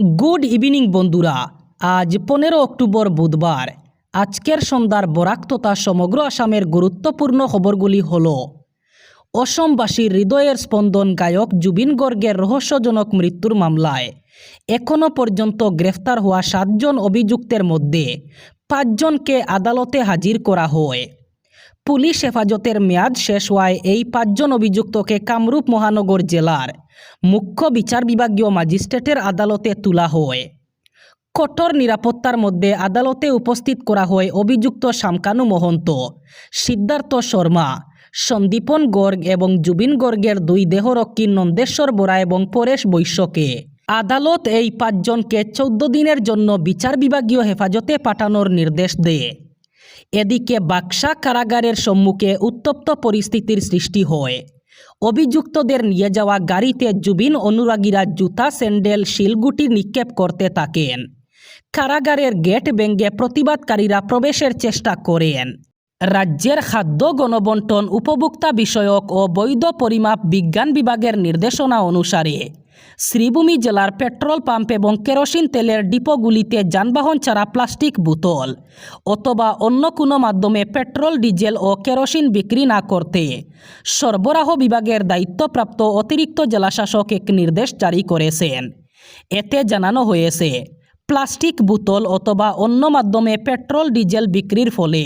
Good evening বন্ধুরা। আজ পনেরো অক্টোবর বুধবার। আজকের সন্ধ্যার বরাক তথা সমগ্র আসামের গুরুত্বপূর্ণ খবরগুলি হল, অসমবাসীর হৃদয়ের স্পন্দন গায়ক জুবিন গর্গের রহস্যজনক মৃত্যুর মামলায় এখনও পর্যন্ত গ্রেফতার হওয়া সাতজন অভিযুক্তের মধ্যে পাঁচজনকে আদালতে হাজির করা হয়। পুলিশ হেফাজতের মেয়াদ শেষ হওয়ায় এই পাঁচজন অভিযুক্তকে কামরূপ মহানগর জেলার মুখ্য বিচার বিভাগীয় ম্যাজিস্ট্রেটের আদালতে তোলা হয়। কঠোর নিরাপত্তার মধ্যে আদালতে উপস্থিত করা হয় অভিযুক্ত শামকানু মহন্ত, সিদ্ধার্থ শর্মা, সন্দীপন গর্গ এবং জুবিন গর্গের দুই দেহরক্ষী নন্দেশ্বর বরা এবং পরেশ বৈশ্যকে। আদালত এই পাঁচজনকে চৌদ্দ দিনের জন্য বিচার বিভাগীয় হেফাজতে পাঠানোর নির্দেশ দেয়। এদিকে বাক্সা কারাগারের সম্মুখে উত্তপ্ত পরিস্থিতির সৃষ্টি হয়। অভিযুক্তদের নিয়ে যাওয়া গাড়িতে জুবিন অনুরাগীরা জুতা, স্যান্ডেল, শিলগুটি নিক্ষেপ করতে থাকেন। কারাগারের গেট ভেঙে প্রতিবাদকারীরা প্রবেশের চেষ্টা করেন। রাজ্যের খাদ্য, গণবন্টন, উপভোক্তা বিষয়ক ও বৈধ পরিমাপ বিজ্ঞান বিভাগের নির্দেশনা অনুসারে শ্রীভূমি জেলার পেট্রোল পাম্প এবং কেরোসিন তেলের ডিপোগুলিতে যানবাহন ছাড়া প্লাস্টিক বোতল অথবা অন্য কোনো মাধ্যমে পেট্রোল, ডিজেল ও কেরোসিন বিক্রি না করতে। সরবরাহ বিভাগের দায়িত্বপ্রাপ্ত অতিরিক্ত জেলাশাসক এক নির্দেশ জারি করেছেন। এতে জানানো হয়েছে, প্লাস্টিক বোতল অথবা অন্য মাধ্যমে পেট্রোল, ডিজেল বিক্রির ফলে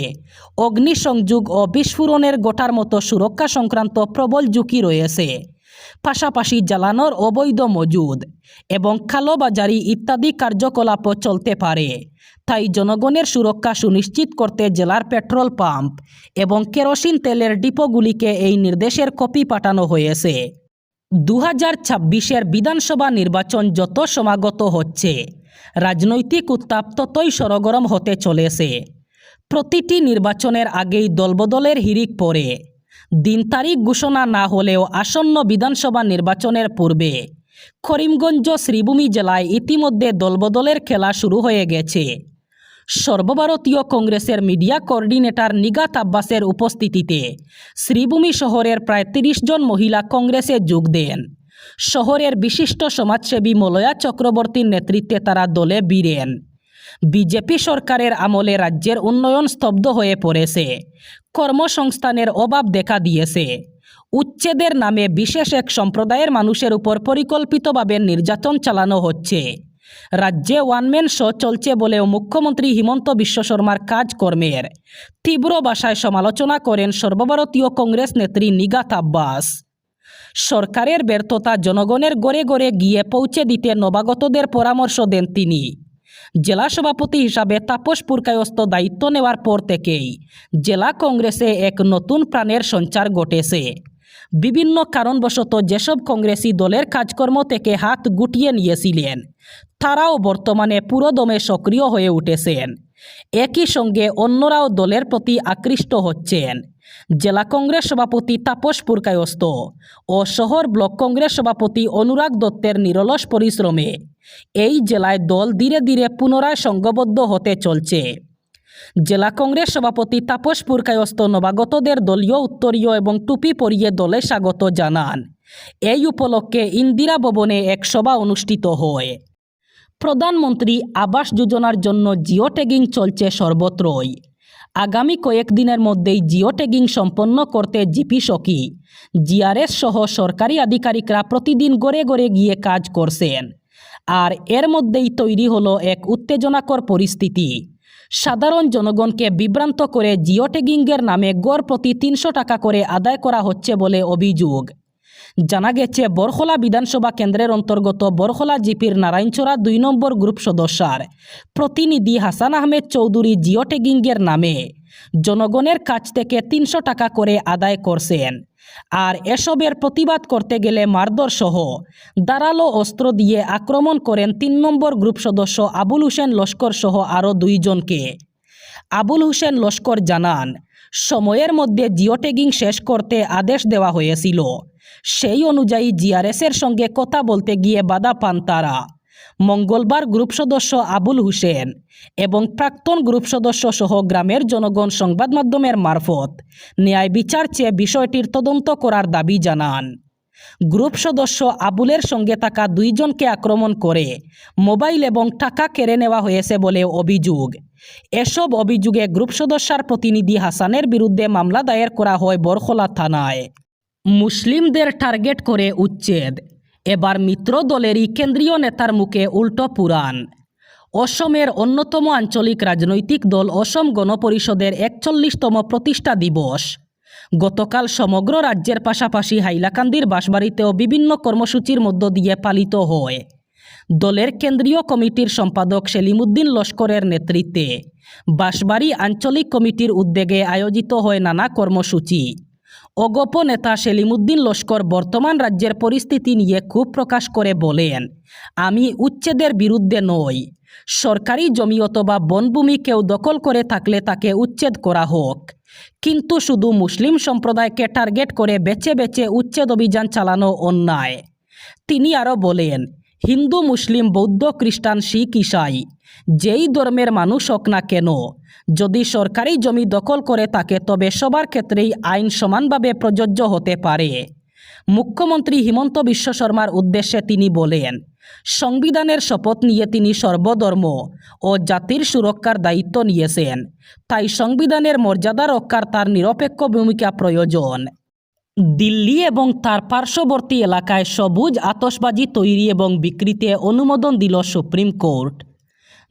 অগ্নিসংযোগ ও বিস্ফোরণের গোটার মতো সুরক্ষা সংক্রান্ত প্রবল ঝুঁকি রয়েছে। পাশাপাশি জ্বালানোর অবৈধ মজুদ এবং কালোবাজারি ইত্যাদি কার্যকলাপও চলতে পারে। তাই জনগণের সুরক্ষা সুনিশ্চিত করতে জেলার পেট্রোল পাম্প এবং কেরোসিন তেলের ডিপোগুলিকে এই নির্দেশের কপি পাঠানো হয়েছে। দু হাজার ছাব্বিশের বিধানসভা নির্বাচন যত সমাগত হচ্ছে, রাজনৈতিক উত্তাপ ততই সরগরম হতে চলেছে। প্রতিটি নির্বাচনের আগেই দলবদলের হিরিক পড়ে। দিন তারিখ ঘোষণা না হলেও আসন্ন বিধানসভা নির্বাচনের পূর্বে করিমগঞ্জ শ্রীভূমি জেলায় ইতিমধ্যে দলবদলের খেলা শুরু হয়ে গেছে। সর্বভারতীয় কংগ্রেসের মিডিয়া কোঅর্ডিনেটর নিগাত আব্বাসের উপস্থিতিতে শ্রীভূমি শহরের প্রায় তিরিশ জন মহিলা কংগ্রেসে যোগ দেন। শহরের বিশিষ্ট সমাজসেবী মলয়া চক্রবর্তীর নেতৃত্বে তারা দলে বীরেন। বিজেপি সরকারের আমলে রাজ্যের উন্নয়ন স্তব্ধ হয়ে পড়েছে। কর্মসংস্থানের অভাব দেখা দিয়েছে। উচ্ছেদের নামে বিশেষ এক সম্প্রদায়ের মানুষের উপর পরিকল্পিতভাবে নির্যাতন চালানো হচ্ছে। রাজ্যে ওয়ানম্যান শো চলছে বলেও মুখ্যমন্ত্রী হিমন্ত বিশ্ব শর্মার কাজকর্মের তীব্র ভাষায় সমালোচনা করেন সর্বভারতীয় কংগ্রেস নেত্রী নিগাত আব্বাস। সরকারের ব্যর্থতা জনগণের গড়ে গড়ে গিয়ে পৌঁছে দিতে নবাগতদের পরামর্শ দেন তিনি। জেলা সভাপতি হিসাবে তাপস পুরকায়স্ত দায়িত্ব নেওয়ার পর থেকেই জেলা কংগ্রেসে এক নতুন প্রাণের সঞ্চার ঘটেছে। বিভিন্ন কারণবশত যেসব কংগ্রেসি দলের কাজকর্ম থেকে হাত গুটিয়ে নিয়েছিলেন, তারাও বর্তমানে পুরোদমে সক্রিয় হয়ে উঠেছেন। একই সঙ্গে অন্যরাও দলের প্রতি আকৃষ্ট হচ্ছেন। জেলা কংগ্রেস সভাপতি তাপস পুরকায়স্ত ও শহর ব্লক কংগ্রেস সভাপতি অনুরাগ দত্তের নিরলস পরিশ্রমে এই জেলায় দল ধীরে ধীরে পুনরায় সংঘবদ্ধ হতে চলছে। জেলা কংগ্রেস সভাপতি তাপস পুরকায়স্ত নবাগতদের দলীয় উত্তরীয় এবং টুপি পরিয়ে দলে স্বাগত জানান। এই উপলক্ষে ইন্দিরা ভবনে এক সভা অনুষ্ঠিত হয়। প্রধানমন্ত্রী আবাস যোজনার জন্য জিও ট্যাগিং চলছে সর্বত্রই। আগামী কয়েকদিনের মধ্যেই জিও ট্যাগিং সম্পন্ন করতে জিপি সখী। জিআরএস সহ সরকারি আধিকারিকরা প্রতিদিন গড়ে গড়ে গিয়ে কাজ করছেন। আর এর মধ্যেই তৈরি হলো এক উত্তেজনাকর পরিস্থিতি। সাধারণ জনগণকে বিভ্রান্ত করে জিও ট্যাগিংয়ের নামে গড় প্রতি তিনশো টাকা করে আদায় করা হচ্ছে বলে অভিযোগ। জানা গেছে, বরখলা বিধানসভা কেন্দ্রের অন্তর্গত বরখলা জিপির নারায়ণচড়া দুই নম্বর গ্রুপ সদস্যার প্রতিনিধি হাসান আহমেদ চৌধুরী জিও নামে। জনগণের কাছ থেকে তিনশো টাকা করে আদায় করছেন। আর এসবের প্রতিবাদ করতে গেলে মারধর সহ দাঁড়াল অস্ত্র দিয়ে আক্রমণ করেন তিন নম্বর গ্রুপ সদস্য আবুল হোসেন লস্কর সহ আরও দুইজনকে। আবুল হোসেন লস্কর জানান, সময়ের মধ্যে জিও শেষ করতে আদেশ দেওয়া হয়েছিল। সেই অনুযায়ী জিআরএসের সঙ্গে কথা বলতে গিয়ে বাধা পান তারা। মঙ্গলবার গ্রুপ সদস্য আবুল হোসেন এবং প্রাক্তন গ্রুপ সদস্য সহ গ্রামের জনগণ সংবাদ মাধ্যমের মারফত ন্যায় বিচার চেয়ে বিষয়টির তদন্ত করার দাবি জানান। গ্রুপ সদস্য আবুলের সঙ্গে থাকা দুইজনকে আক্রমণ করে মোবাইল এবং টাকা কেড়ে নেওয়া হয়েছে বলে অভিযোগ। এসব অভিযোগে গ্রুপ সদস্যার প্রতিনিধি হাসানের বিরুদ্ধে মামলা দায়ের করা হয় বরখোলা থানায়। মুসলিমদের টার্গেট করে উচ্ছেদ। এবার মিত্র দলেরই কেন্দ্রীয় নেতার মুখে উল্টো পুরাণ। অসমের অন্যতম আঞ্চলিক রাজনৈতিক দল অসম গণপরিষদের একচল্লিশতম প্রতিষ্ঠা দিবস। গতকাল সমগ্র রাজ্যের পাশাপাশি হাইলাকান্দির বাসবাড়িতেও বিভিন্ন কর্মসূচির মধ্য দিয়ে পালিত হয়। দলের কেন্দ্রীয় কমিটির সম্পাদক সেলিমুদ্দিন লস্করের নেতৃত্বে বাঁশবাড়ি আঞ্চলিক কমিটির উদ্যোগে আয়োজিত হয় নানা কর্মসূচি। অগপ নেতা সেলিমুদ্দিন লস্কর বর্তমান রাজ্যের পরিস্থিতি নিয়ে ক্ষোভ প্রকাশ করে বলেন, আমি উচ্ছেদের বিরুদ্ধে নই। সরকারি জমি অথবা বনভূমি কেউ দখল করে থাকলে তাকে উচ্ছেদ করা হোক। কিন্তু শুধু মুসলিম সম্প্রদায়কে টার্গেট করে বেছে বেছে উচ্ছেদ অভিযান চালানো অন্যায়। তিনি আরও বলেন, হিন্দু, মুসলিম, বৌদ্ধ খ্রিস্টান শিখ, ইসাই যেই ধর্মের মানুষ হোক না কেন, যদি সরকারি জমি দখল করে থাকে, তবে সবার ক্ষেত্রেই আইন সমানভাবে প্রযোজ্য হতে পারে। মুখ্যমন্ত্রী হিমন্ত বিশ্ব শর্মার উদ্দেশ্যে তিনি বলেন, সংবিধানের শপথ নিয়ে তিনি সর্বধর্ম ও জাতির সুরক্ষার দায়িত্ব নিয়েছেন, তাই সংবিধানের মর্যাদা রক্ষার তার নিরপেক্ষ ভূমিকা প্রয়োজন। দিল্লি এবং তার পার্শ্ববর্তী এলাকায় সবুজ আতসবাজি তৈরি এবং বিক্রিতে অনুমোদন দিল সুপ্রিম কোর্ট।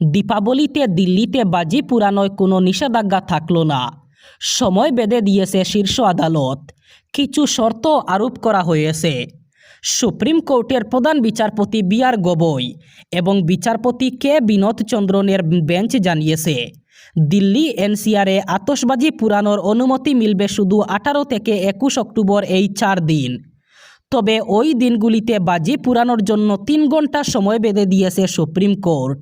দীপাবলিতে দিল্লিতে বাজি পুরানোয় কোনো নিষেধাজ্ঞা থাকল না। সময় বেঁধে দিয়েছে শীর্ষ আদালত। কিছু শর্ত আরোপ করা হয়েছে। সুপ্রিম কোর্টের প্রধান বিচারপতি বি আর গগৈ এবং বিচারপতি কে বিনোদ চন্দ্রনের বেঞ্চ জানিয়েছে, দিল্লি এনসিআরে আতসবাজি পুরানোর অনুমতি মিলবে শুধু আঠারো থেকে একুশ অক্টোবর এই চার দিন। তবে ওই দিনগুলিতে বাজি পুরানোর জন্য তিন ঘণ্টা সময় বেঁধে দিয়েছে সুপ্রিম কোর্ট।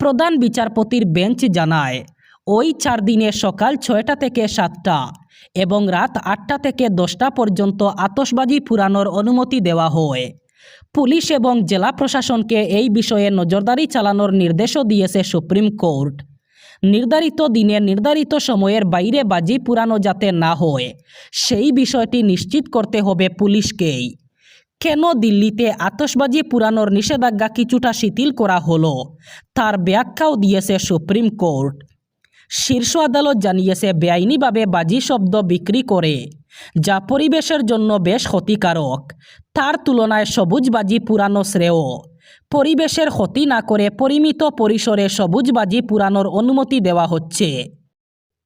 প্রধান বিচারপতির বেঞ্চ জানায়, ওই চার দিনে সকাল ছয়টা থেকে সাতটা এবং রাত আটটা থেকে দশটা পর্যন্ত আতসবাজি পুরানোর অনুমতি দেওয়া হয়। পুলিশ এবং জেলা প্রশাসনকে এই বিষয়ে নজরদারি চালানোর নির্দেশও দিয়েছে সুপ্রিম কোর্ট। নির্ধারিত দিনে নির্ধারিত সময়ের বাইরে বাজি পুরানো যাতে না হয়, সেই বিষয়টি নিশ্চিত করতে হবে পুলিশকেই। কেন দিল্লিতে আতসবাজি পুরানোর নিষেধাজ্ঞা কিছুটা শিথিল করা হলো? তার ব্যাখ্যাও দিয়েছে সুপ্রিম কোর্ট। শীর্ষ আদালত জানিয়েছে, বেআইনিভাবে বাজি শব্দ বিক্রি করে, যা পরিবেশের জন্য বেশ ক্ষতিকারক। তার তুলনায় সবুজ বাজি পুরানো শ্রেয়। পরিবেশের ক্ষতি না করে পরিমিত পরিসরে সবুজ বাজি পুরানোর অনুমতি দেওয়া হচ্ছে।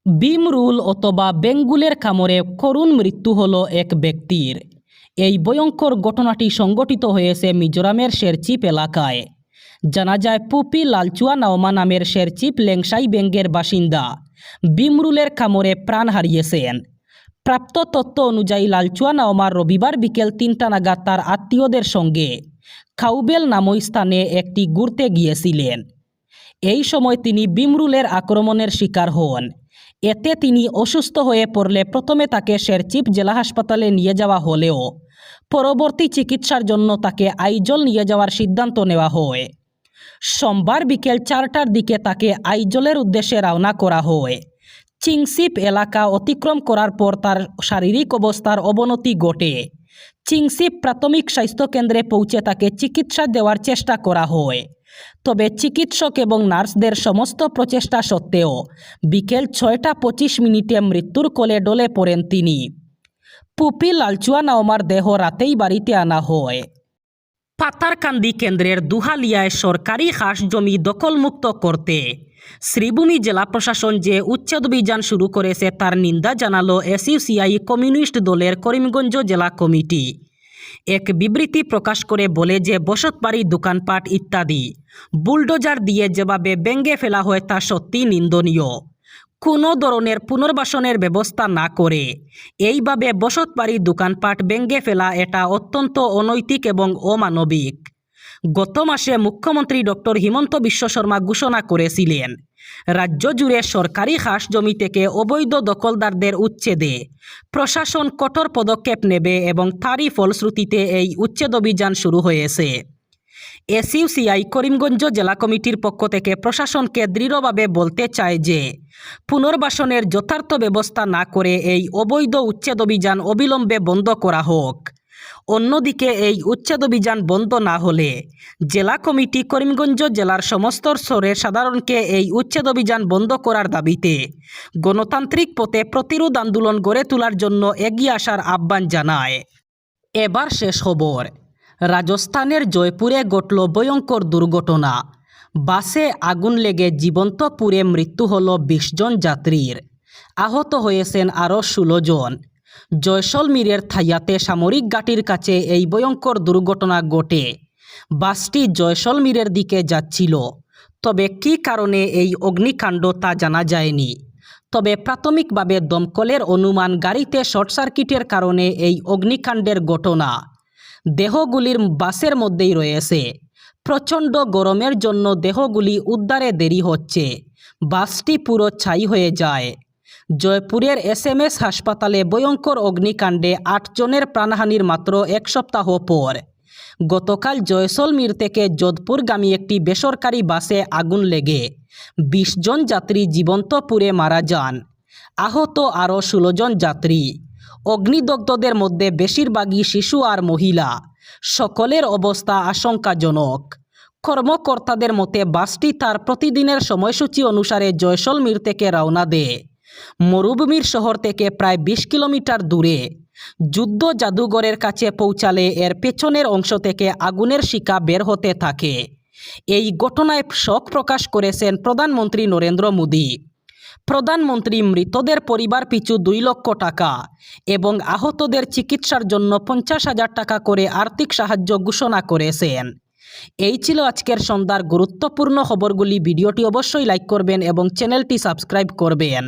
বিম রুল অথবা বেঙ্গুলের কামড়ে করুণ মৃত্যু হলো এক ব্যক্তির। এই ভয়ঙ্কর ঘটনাটি সংঘটিত হয়েছে মিজোরামের শেরচিপ এলাকায়। জানা যায়, পুপি লালচুয়া নাওমা নামের শেরচিপ লেংসাই বেঙ্গের বাসিন্দা বিমরুলের কামড়ে প্রাণ হারিয়েছেন। প্রাপ্ত তথ্য অনুযায়ী, লালচুয়া নাওমার রবিবার বিকেল তিনটা নাগাদ তার আত্মীয়দের সঙ্গে খাউবেল নামই স্থানে একটি ঘুরতে গিয়েছিলেন। এই সময় তিনি বিমরুলের আক্রমণের শিকার হন। এতে তিনি অসুস্থ হয়ে পড়লে প্রথমে তাকে শেরচিপ জেলা হাসপাতালে নিয়ে যাওয়া হলেও পরবর্তী চিকিৎসার জন্য তাকে আইজল নিয়ে যাওয়ার সিদ্ধান্ত নেওয়া হয়। সোমবার বিকেল চারটার দিকে তাকে আইজলের উদ্দেশ্যে রওনা করা হয়। চিংসিপ এলাকা অতিক্রম করার পর তার শারীরিক অবস্থার অবনতি ঘটে। চিংসিপ প্রাথমিক স্বাস্থ্যকেন্দ্রে পৌঁছে তাকে চিকিৎসা দেওয়ার চেষ্টা করা হয়। তবে চিকিৎসক এবং নার্সদের সমস্ত প্রচেষ্টা সত্ত্বেও বিকেল ছয়টা পঁচিশ মিনিটে মৃত্যুর কোলে ডলে পড়েন তিনি। পুপি লালচুয়া নাওমার দেহ রাতেই বাড়িতে আনা হয়। পাতারকান্দি কেন্দ্রের দুহালিয়ায় সরকারি হাঁস জমি দখলমুক্ত করতে শ্রীভূমি জেলা প্রশাসন যে উচ্ছেদ অভিযান শুরু করেছে তার নিন্দা জানালো এসইউসিআই কমিউনিস্ট দলের করিমগঞ্জ জেলা কমিটি। এক বিবৃতি প্রকাশ করে বলে যে বসতবাড়ি, দোকানপাট ইত্যাদি বুলডোজার দিয়ে যেভাবে ব্যঙ্গে ফেলা হয় তা সত্যি নিন্দনীয়। কোনো ধরনের পুনর্বাসনের ব্যবস্থা না করে এইভাবে বসতবাড়ি, দোকানপাট ব্যঙ্গে ফেলা এটা অত্যন্ত অনৈতিক এবং অমানবিক। গত মাসে মুখ্যমন্ত্রী ডক্টর হিমন্ত বিশ্ব শর্মা ঘোষণা করেছিলেন রাজ্য জুড়ে সরকারি হাঁস জমি থেকে অবৈধ দখলদারদের উচ্ছেদে। প্রশাসন কঠোর পদক্ষেপ নেবে এবং তারই ফলশ্রুতিতে এই উচ্ছেদ অভিযান শুরু হয়েছে। এসইউসিআই করিমগঞ্জ জেলা কমিটির পক্ষ থেকে প্রশাসনকে দৃঢ়ভাবে বলতে চায় যে, পুনর্বাসনের যথার্থ ব্যবস্থা না করে এই অবৈধ উচ্ছেদ অভিযান অবিলম্বে বন্ধ করা হোক। অন্যদিকে এই উচ্ছেদ অভিযান বন্ধ না হলে জেলা কমিটি করিমগঞ্জ জেলার সমস্ত স্তরে সাধারণকে এই উচ্ছেদ অভিযান বন্ধ করার দাবিতে গণতান্ত্রিক পথে প্রতিরোধ আন্দোলন গড়ে তোলার জন্য এগিয়ে আসার আহ্বান জানায়। এবার শেষ খবর। রাজস্থানের জয়পুরে ঘটল ভয়ঙ্কর দুর্ঘটনা। বাসে আগুন লেগে জীবন্ত পুড়ে মৃত্যু হল বিশ জন যাত্রীর। আহত হয়েছেন আরও ষোলো জন। জয়সলমীরের থাইয়াতে সামরিক ঘাটির কাছে এই ভয়ঙ্কর দুর্ঘটনা ঘটে। বাসটি জয়সলমীরের দিকে যাচ্ছিল। তবে কী কারণে এই অগ্নিকাণ্ড তা জানা যায়নি। তবে প্রাথমিকভাবে দমকলের অনুমান গাড়িতে শর্ট সার্কিটের কারণে এই অগ্নিকাণ্ডের ঘটনা। দেহগুলির বাসের মধ্যেই রয়েছে। প্রচণ্ড গরমের জন্য দেহগুলি উদ্ধারে দেরি হচ্ছে। বাসটি পুরো ছাই হয়ে যায়। জয়পুরের এস এম এস হাসপাতালে ভয়ঙ্কর অগ্নিকাণ্ডে আটজনের প্রাণহানির মাত্র এক সপ্তাহ পর। গতকাল জয়সলমীর থেকে যোধপুরগামী একটি বেসরকারি বাসে আগুন লেগে বিশ জন যাত্রী জীবন্ত পুড়ে মারা যান। আহত আরও ষোলো জন যাত্রী। অগ্নিদগ্ধদের মধ্যে বেশিরভাগই শিশু আর মহিলা। সকলের অবস্থা আশঙ্কাজনক। কর্মকর্তাদের মতে, বাসটি তার প্রতিদিনের সময়সূচি অনুসারে জয়সলমীর থেকে রওনা দেয়। মরুভূমির শহর থেকে প্রায় বিশ কিলোমিটার দূরে। যুদ্ধ জাদুঘরের কাছে পৌঁছালে এর পেছনের অংশ থেকে আগুনের শিকা বের হতে থাকে। এই ঘটনায় শোক প্রকাশ করেছেন প্রধানমন্ত্রী নরেন্দ্র মোদী। প্রধানমন্ত্রী মৃতদের পরিবার পিছু দুই লক্ষ টাকা এবং আহতদের চিকিৎসার জন্য পঞ্চাশ হাজার টাকা করে আর্থিক সাহায্য ঘোষণা করেছেন। এই ছিল আজকের সন্ধ্যার গুরুত্বপূর্ণ খবরগুলি। ভিডিওটি অবশ্যই লাইক করবেন এবং চ্যানেলটি সাবস্ক্রাইব করবেন।